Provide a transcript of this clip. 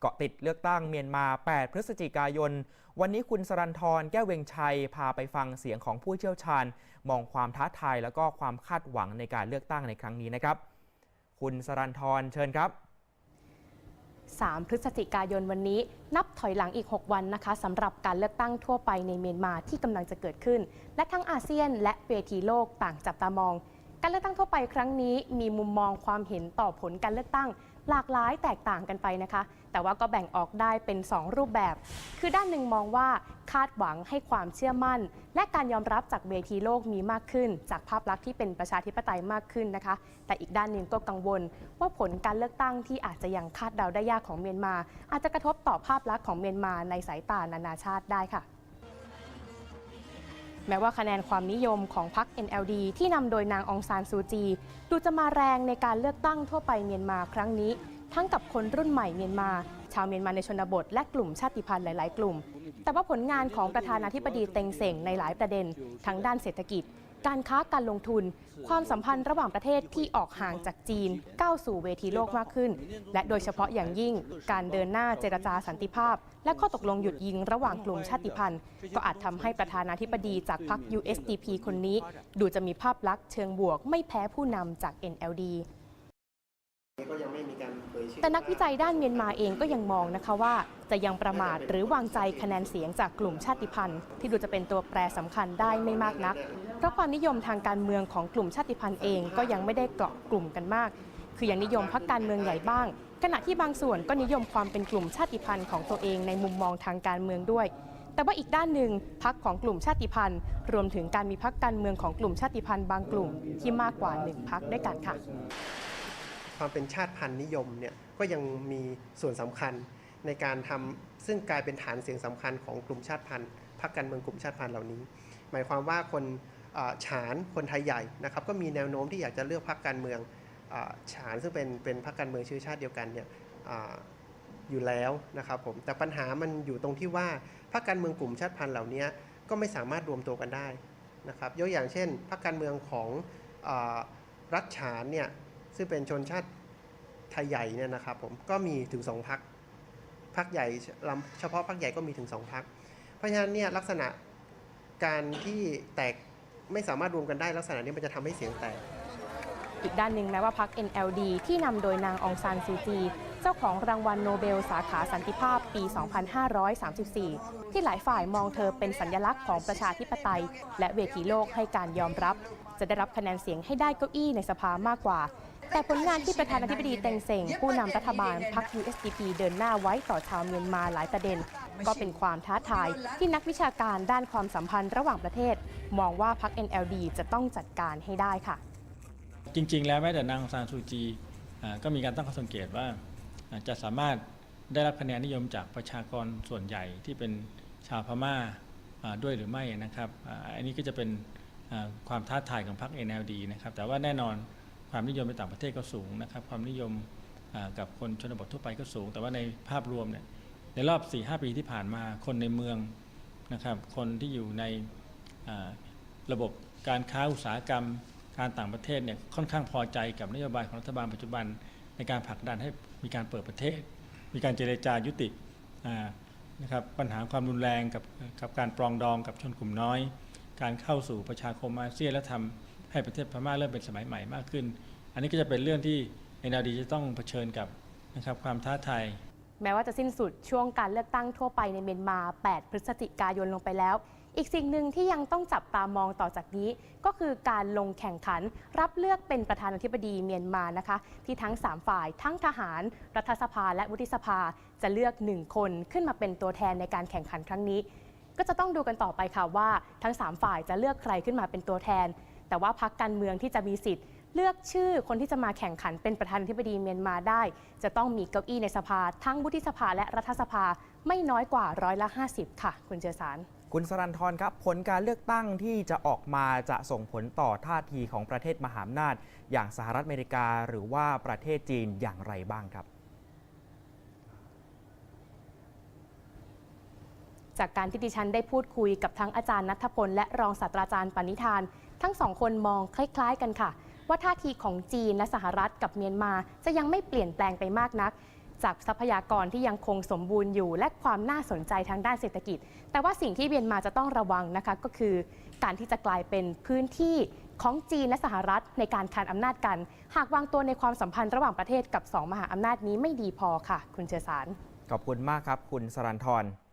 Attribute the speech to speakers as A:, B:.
A: เกาะติดเลือกตั้งเมียนมา 8 พฤศจิกายน วันนี้คุณสรันทรแก้วเวงชัย พาไปฟังเสียงของผู้เชี่ยวชาญ มองความท้าทายแล้วก็ความคาดหวังในการเลือกตั้งในครั้งนี้นะครับ คุณสรันทรเชิญครับ
B: 3 พฤศจิกายนวันนี้ นับถอยหลังอีก 6 วันนะคะสำหรับการเลือกตั้งทั่วไปในเมียนมาที่กำลังจะเกิดขึ้น และทั้งอาเซียน และเวทีโลกต่างจับตามอง การเลือกตั้งทั่วไปครั้งนี้ มีมุมมองความเห็นต่อผลการเลือกตั้ง หลากหลายแตกต่างกันไปนะคะ แต่ว่าก็แบ่งออกได้เป็น 2 รูปแบบ คือด้านหนึ่งมองว่าคาดหวังให้ความเชื่อมั่น และการยอมรับจากเวทีโลกมีมากขึ้น จากภาพลักษณ์ที่เป็นประชาธิปไตยมากขึ้นนะคะ แต่อีกด้านหนึ่งก็กังวล ว่าผลการเลือกตั้งที่อาจจะยังคาดเดาได้ยากของเมียนมา อาจจะกระทบต่อภาพลักษณ์ของเมียนมาในสายตานานาชาติได้ค่ะ แม้ว่าคะแนนความนิยมของพรรค NLD ที่นำโดยนางองซานซูจี ดูจะมาแรงในการเลือกตั้งทั่วไปเมียนมาครั้งนี้ ทั้งกับคนรุ่นใหม่เมียนมา ชาวเมียนมาในชนบท และกลุ่มชาติพันธุ์หลาย ๆ กลุ่ม แต่ว่าผลงานของประธานาธิบดีเต็งเส่งในหลายประเด็นทั้งด้านเศรษฐกิจ การค้าการลงทุน ความสัมพันธ์ระหว่างประเทศที่ออกห่างจากจีน ก้าวสู่เวทีโลกมากขึ้น และโดยเฉพาะอย่างยิ่ง การเดินหน้าเจรจาสันติภาพ และข้อตกลงหยุดยิงระหว่างกลุ่มชาติพันธุ์ ก็อาจทำให้ประธานาธิบดีจากพรรค USDP คนนี้ ดูจะมีภาพลักษณ์เชิงบวกไม่แพ้ผู้นำจาก NLD
C: ก็ยังไม่มีการเผยชื่อ
B: แต่นักวิจัยด้านเมียนมาเองก็ยังมองนะคะว่า จะยังประมาทหรือวางใจคะแนนเสียงจากกลุ่มชาติพันธุ์ ที่ดูจะเป็นตัวแปรสำคัญได้ไม่มากนัก เพราะความนิยมทางการเมืองของกลุ่มชาติพันธุ์เองก็ยังไม่ได้เกาะกลุ่มกันมาก คือยังนิยมพรรคการเมืองใหญ่บ้าง ขณะที่บางส่วนก็นิยมความเป็นกลุ่มชาติพันธุ์ของตัวเองในมุมมองทางการเมืองด้วยแต่ว่าอีกด้านหนึ่งพรรคของกลุ่มชาติพันธุ์ รวมถึงการมีพรรคการเมืองของกลุ่มชาติพันธุ์บางกลุ่มที่มากกว่าหนึ่งพรรคด้วยกันค่ะ
C: ความเป็นชาติพันธุ์นิยมเนี่ยก็ยังมีส่วนสำคัญ ในการทำซึ่งกลายเป็นฐานเสียงสำคัญของกลุ่มชาติพันธุ์พรรคการเมืองกลุ่มชาติพันธุ์เหล่านี้ หมายความว่าคนฉานคนไทยใหญ่นะครับก็มีแนวโน้มที่อยากจะเลือกพรรคการเมืองฉานซึ่งเป็นเป็นพรรคการเมืองชื่อชาติเดียวกันเนี่ยออยู่แล้วนะครับผมแต่ปัญหามันอยู่ตรงที่ว่าพรรคการเมืองกลุ่มชาติพันธุ์เหล่านี้ก็ไม่สามารถรวมตัวกันได้นะครับยกอย่างเช่นพรรคการเมืองของอรัฐฉานเนี่ยซึ่งเป็นชนชาติไทยใหญ่เนี่ยนะครับผมก็มีถึงสองพัก พักใหญ่ลำเฉพาะพักใหญ่ก็มีถึงสองพัก เพราะฉะนั้นเนี่ยลักษณะการที่แตกไม่สามารถรวมกันได้ลักษณะนี้มันจะทำให้เสียงแตก
B: อีกด้านหนึ่งแม้ว่าพรรค NLD ที่นำโดยนางองซานซูจี เจ้าของรางวัลโนเบลสาขาสันติภาพปี 2534 ที่หลายฝ่ายมองเธอเป็นสัญลักษณ์ของประชาธิปไตย และเวทีโลกให้การยอมรับ จะได้รับคะแนนเสียงให้ได้เก้าอี้ในสภามากกว่า แต่ผลงานที่ประธานาธิบดีเต็งเซ็งผู้นำรัฐบาลพรรค USDP เดินหน้าไว้ต่อชาวเมียนมาหลายประเด็น ก็เป็นความท้าทายที่นักวิชาการด้านความสัมพันธ์ระหว่างประเทศ มองว่าพรรค NLD จะต้องจัดการให้ได้ค่ะ
D: จริง ๆ แล้วแม้แต่นางซานซูจีก็มีการตั้งข้อสังเกตว่าจะสามารถได้รับคะแนนนิยมจากประชากรส่วนใหญ่ที่เป็นชาวพม่าอ่าด้วยหรือไม่นะครับ อันนี้ก็จะเป็นความท้าทายของพรรค NLD นะครับ แต่ว่าแน่นอน ความนิยมในต่างประเทศก็สูงนะครับความนิยมกับคนชนบททั่วไปก็สูง แต่ว่าในภาพรวมเนี่ยในรอบ4-5ปีที่ผ่านมาคนในเมืองนะครับคนที่อยู่ในระบบการค้าอุตสาหกรรมการต่างประเทศเนี่ยค่อนข้างพอใจกับนโยบายของรัฐบาลปัจจุบันในการผลักดันให้มีการเปิดประเทศ มีการเจรจายุตินะครับปัญหาความรุนแรงกับกับการปรองดองกับชนกลุ่มน้อย การเข้าสู่ประชาคมอาเซียนและทำ ให้ประเทศพม่าเริ่มเป็นสมัยใหม่มากขึ้น อันนี้ก็จะเป็นเรื่องที่ในนาดีจะต้องเผชิญกับนะครับความท้าทาย
B: แม้ว่าจะสิ้นสุดช่วงการเลือกตั้งทั่วไปในเมียนมา 8 พฤศจิกายนลงไปแล้ว อีกสิ่งหนึ่งที่ยังต้องจับตามองต่อจากนี้ ก็คือการลงแข่งขันรับเลือกเป็นประธานาธิบดีเมียนมานะคะ ที่ทั้ง 3 ฝ่าย ทั้งทหาร รัฐสภาและวุฒิสภาจะเลือก 1 คนขึ้นมาเป็นตัวแทนในการแข่งขันครั้งนี้ ก็จะต้องดูกันต่อไปค่ะว่าทั้ง 3 ฝ่ายจะเลือกใครขึ้นมาเป็นตัวแทน แต่ว่าพรรคการเมืองที่จะมีสิทธิ์ เลือกชื่อคนที่จะมาแข่งขันเป็นประธานาธิบดีเมียนมาได้ จะต้องมีเก้าอี้ในสภา ทั้งวุฒิสภาและรัฐสภาไม่น้อยกว่าร้อยละ 50 ค่ะ คุณเจอสาร
A: คุณสรันทรครับ ผลการเลือกตั้งที่จะออกมาจะส่งผลต่อท่าทีของประเทศมหาอำนาจ อย่างสหรัฐอเมริกา หรือว่าประเทศจีนอย่างไรบ้างครับ
B: จากการที่ดิฉันได้พูดคุยกับทั้งอาจารย์นัทพล และรองศาสตราจารย์ปณิธาน ทั้งสองคนมองคล้ายๆกันค่ะ ว่าท่าทีของจีนและสหรัฐกับเมียนมาจะยังไม่เปลี่ยนแปลงไปมากนัก จากทรัพยากรที่ยังคงสมบูรณ์อยู่ และความน่าสนใจทางด้านเศรษฐกิจ แต่ว่าสิ่งที่เมียนมาจะต้องระวังนะคะก็คือ การที่จะกลายเป็นพื้นที่ของจีนและสหรัฐในการคานอำนาจกัน หากวางตัวในความสัมพันธ์ระหว่างประเทศกับสองมหาอำนาจนี้ไม่ดีพอค่ะ คุณเชษสาร
A: ขอบคุณมากครับ คุณสรันทร